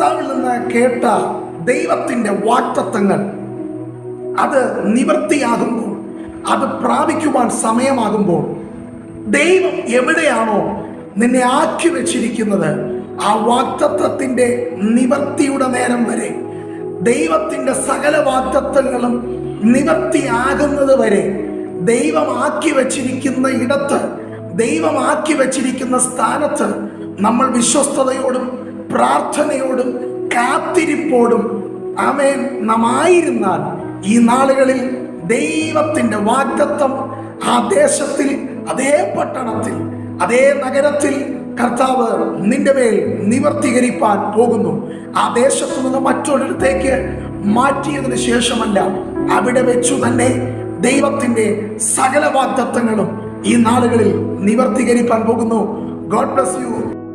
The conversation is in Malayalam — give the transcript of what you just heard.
കർത്താവിൽ നിന്ന് കേട്ട ദൈവത്തിന്റെ വാക്തത്വങ്ങൾ അത് നിവൃത്തിയാകുമ്പോൾ അത് പ്രാപിക്കുവാൻ സമയമാകുമ്പോൾ ദൈവം എവിടെയാണോ നിന്നെ ആക്കി വെച്ചിരിക്കുന്നത് ആ വാക്തത്വത്തിന്റെ നിവർത്തിയുടെ നേരം വരെ ദൈവത്തിന്റെ സകല വാക്തത്വങ്ങളും നിവർത്തിയാകുന്നത് വരെ ദൈവമാക്കി വച്ചിരിക്കുന്ന ഇടത്ത് ദൈവമാക്കി വച്ചിരിക്കുന്ന സ്ഥാനത്ത് നമ്മൾ വിശ്വസ്തയോടും പ്രാർത്ഥനയോടും കാത്തിരിപ്പോടും ആമേൻ. നാം ആയിരുന്നാൽ ഈ നാളുകളിൽ ദൈവത്തിന്റെ വാഗ്ദത്വം ആ ദേശത്തിൽ അതേ പട്ടണത്തിൽ അതേ നഗരത്തിൽ കർത്താവ് നിന്റെ മേൽ നിവർത്തീകരിപ്പാൻ പോകുന്നു. ആ ദേശത്തു നിന്ന് മറ്റൊരിടത്തേക്ക് മാറ്റിയതിന് ശേഷമല്ല അവിടെ വെച്ചു തന്നെ ദൈവത്തിന്റെ സകല വാഗ്ദത്വങ്ങളും ഈ നാളുകളിൽ നിവർത്തീകരിപ്പാൻ പോകുന്നു. God bless you